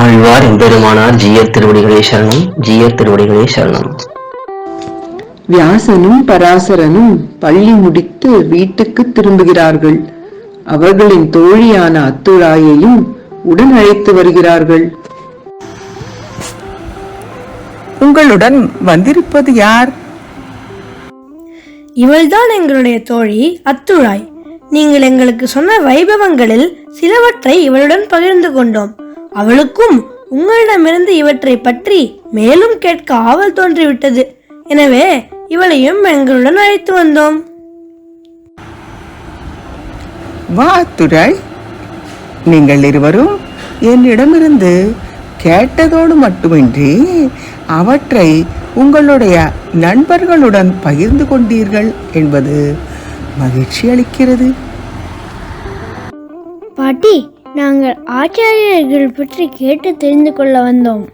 ஆழ்வார் எம்பெருமானார் ஜீயர் திருவடிகளே சரணம் ஜீயர் திருவடிகளே சரணம். வியாசனும் பராசரனும் பள்ளி முடித்து வீட்டுக்கு திரும்புகிறார்கள். அவர்களின் தோழியான அத்துழாயையும் உடன் அழைத்து வருகிறார்கள். உங்களுடன் வந்திருப்பது யார்? இவள்தான் எங்களுடைய தோழி அத்துழாய் நீங்கள் எங்களுக்கு சொன்ன வைபவங்களில் சிலவற்றை இவளுடன் பகிர்ந்து கொண்டோம். அவளுக்கும் உங்களிடமிருந்து இவற்றை பற்றி மேலும் கேட்க ஆவல் தோன்றிவிட்டது. எனவே இவளையும் எங்களுடன் அழைத்து வந்தோம். வா துரை. நீங்கள் இருவரும் என்னிடமிருந்து கேட்டதோடு மட்டுமின்றி அவற்றை உங்களுடைய நண்பர்களுடன் பகிர்ந்து கொண்டீர்கள் என்பது மகிழ்ச்சி அளிக்கிறது. பாட்டி நாங்கள் ஆச்சாரியர்கள் பற்றி கேட்டு தெரிந்து கொள்ள வந்தோம்.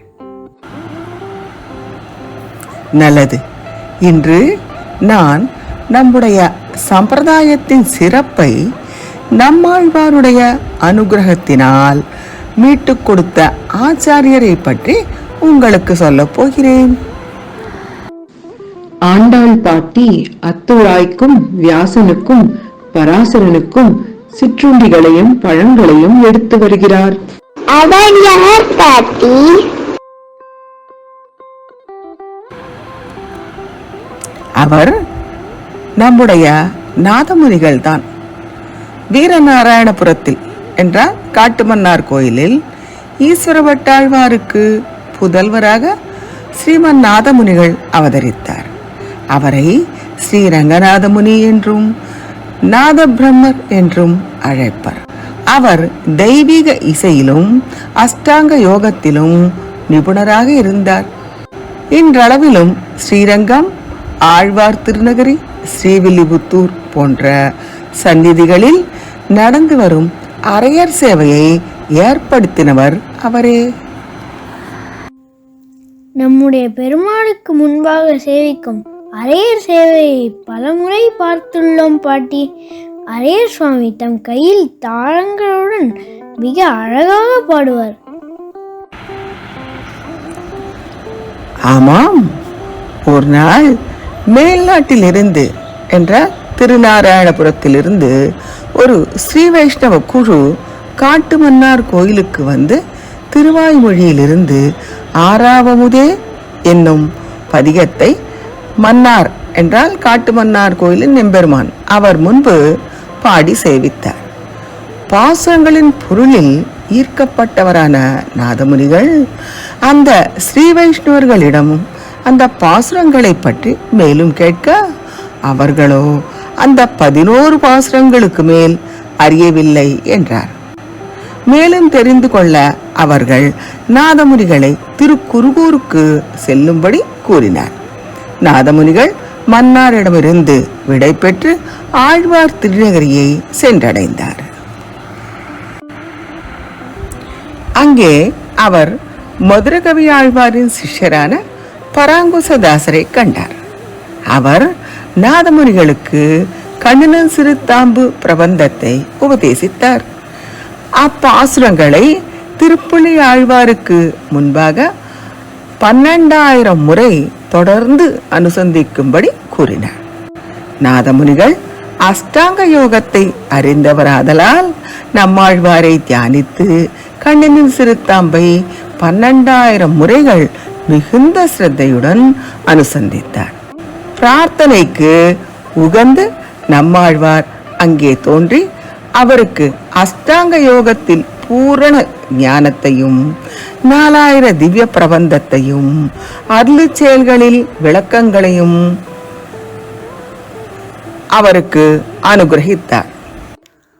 நல்லது. இன்று நான் நம்முடைய சம்பிரதாயத்தின் சிறப்பை நம்மாழ்வாருடைய அனுகிரகத்தினால் மீட்டுக் கொடுத்த ஆச்சாரியரை பற்றி உங்களுக்கு சொல்லப் போகிறேன். ஆண்டாள் பாட்டி அத்துழாய்க்கும் வியாசனுக்கும் பராசரனுக்கும் சிற்றுண்டிகளையும் பழங்களையும் எடுத்து வருகிறார். அவர் யார் பாட்டி அவர் நம்முடைய நாதமுனிகள் தான் வீரநாராயணபுரத்தில் என்றால் காட்டுமன்னார் கோயிலில் ஈஸ்வர பட்டாழ்வாருக்கு புதல்வராக ஸ்ரீமன் நாதமுனிகள் அவதரித்தார். அவரை ஸ்ரீ ரங்கநாதமுனி என்றும் நாத பிரம்மர் என்றும் அழைப்பர். அவர் தெய்வீக இசையிலும் அஷ்டாங்க யோகத்திலும் நிபுணராக இருந்தார். இன்றளவிலும் ஸ்ரீரங்கம் ஆழ்வார் திருநகரி ஸ்ரீவில்லிபுத்தூர் போன்ற சந்நிதிகளில் நடந்து வரும் அரையர் சேவையை ஏற்படுத்தினவர் அவரே. நம்முடைய பெருமாளுக்கு முன்பாக சேவிக்கும் அரையர் சேவையை பலமுறை பார்த்துள்ளோம் பாட்டி. அரையர் சுவாமி தம் கையில் தாளங்களுடன் மிக அழகாக பாடுவார். ஆமாம் ஒரு நாள் மேல்நாட்டிலிருந்து என்ற திருநாராயணபுரத்திலிருந்து ஒரு ஸ்ரீ வைஷ்ணவ குழு காட்டுமன்னார் கோயிலுக்கு வந்து திருவாய்மொழியிலிருந்து ஆறாவமுதே என்னும் பதிகத்தை மன்னார் என்றால் காட்டுமன்னார் கோயிலின் நெம்பெருமான் அவர் முன்பு பாடி சேவித்தார். பாசுரங்களின் பொருளில் ஈர்க்கப்பட்டவரான நாதமுனிகள் அந்த ஸ்ரீ வைஷ்ணவர்களிடமும் அந்த பாசுரங்களை பற்றி மேலும் கேட்க அவர்களோ அந்த பதினோரு பாசுரங்களுக்கு மேல் அறியவில்லை என்றார். மேலும் தெரிந்து கொள்ள அவர்கள் நாதமுனிகளை திருக்குருகூருக்கு செல்லும்படி கூறினார். நாதமுனிகள் மன்னாரிடமிருந்து விடை பெற்று ஆழ்வார் திருநகரியை சென்றடைந்தார். அங்கே அவர் மதுரகவி ஆழ்வாரின் சிஷ்யரான பராங்குசதாசரை கண்டார். அவர் நாதமுனிகளுக்கு கண்ணனன் சிறுத்தாம்பு பிரபந்தத்தை உபதேசித்தார். அப்பாசுரங்களை திருப்புலி ஆழ்வாருக்கு முன்பாக பன்னெண்டாயிரம் முறை தொடர்ந்து அனுசந்திக்கும்படி கூறினார் நாதமுனிகள் அஷ்டாங்க யோகத்தை அறிந்தவராதலால் நம்மாழ்வாரை தியானித்து கண்ணனின் சிறுத்தாம்பை பன்னெண்டாயிரம் முறைகள் மிகுந்த சிரத்தையுடன் அனுசந்தித்தார். பிரார்த்தனைக்கு உகந்து நம்மாழ்வார் அங்கே தோன்றி அவருக்கு அஷ்டாங்க யோகத்தில் பூரண ஞானத்தையும் நாலாயிர திவ்ய பிரபந்தத்தையும் அருள் செயல்களில் விளக்கங்களையும் அவருக்கு அனுகிரகித்தார்.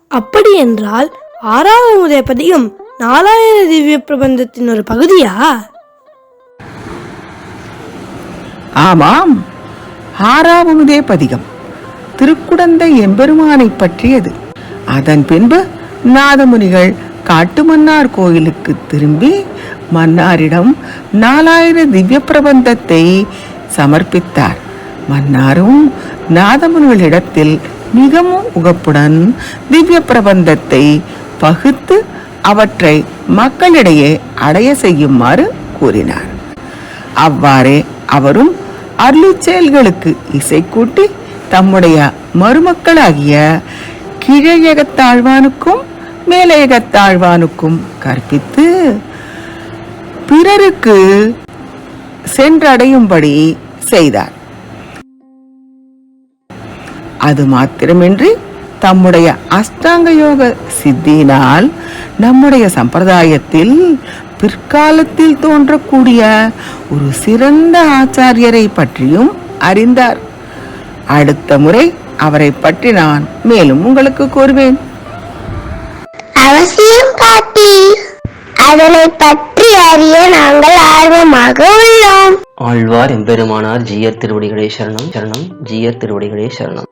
அப்படி என்றால் ஆறாவது பதியும் நாலாயிர திவ்ய பிரபந்தத்தின் ஒரு பகுதியா? ஆமாம் ஆறாவதே பதிகம் திருக்குடந்தை எம்பெருமானை பற்றியது. அதன் பின்பு நாதமுனிகள் காட்டுமன்னார் கோயிலுக்கு திரும்பி மன்னாரிடம் நாலாயிர திவ்ய பிரபந்தத்தை சமர்ப்பித்தார். மன்னாரும் நாதமுனிகளிடத்தில் மிகவும் உகப்புடன் திவ்ய பிரபந்தத்தை பகுத்து அவற்றை மக்களிடையே அடைய செய்யுமாறு கூறினார். அவ்வாறே அவரும் அருளி செயல்களுக்கு இசை கூட்டி தம்முடைய மருமக்களாகிய கிழையகத்தாழ்வானுக்கும் மேலையகத்தாழ்வானுக்கும் கற்பித்து பிறருக்கு சென்றடையும்படி செய்தார். அது மாத்திரமின்றி தம்முடைய அஷ்டாங்க யோக சித்தியினால் நம்முடைய சம்பிரதாயத்தில் பிற்காலத்தில் தோன்றக்கூடிய ஒரு சிறந்த ஆச்சாரியரை பற்றியும் அறிந்தார். அடுத்த முறை அவரை பற்றி நான் மேலும் உங்களுக்கு கூறுவேன். அவசியம் பாட்டி அதனை பற்றி அறிய நாங்கள் ஆர்வமாக உள்ளோம். ஆழ்வார் எம்பெருமானார் ஜீயர் திருவடிகளே சரணம். சரணம். ஜீயர் திருவடிகளே சரணம்.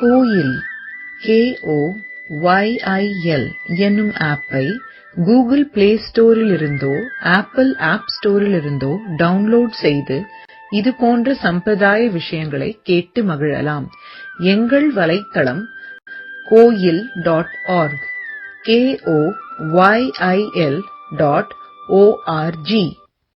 கோயில் கேஓ ஒய்ஐஎல் என்னும் ஆப்பை கூகுள் பிளே ஸ்டோரில் இருந்தோ ஆப்பிள் ஆப் ஸ்டோரில் இருந்தோ டவுன்லோட் செய்து இது போன்ற சம்பிரதாய விஷயங்களை கேட்டு மகிழலாம். எங்கள் வலைத்தளம் coil.org, K-O-Y-I-L dot O-R-G.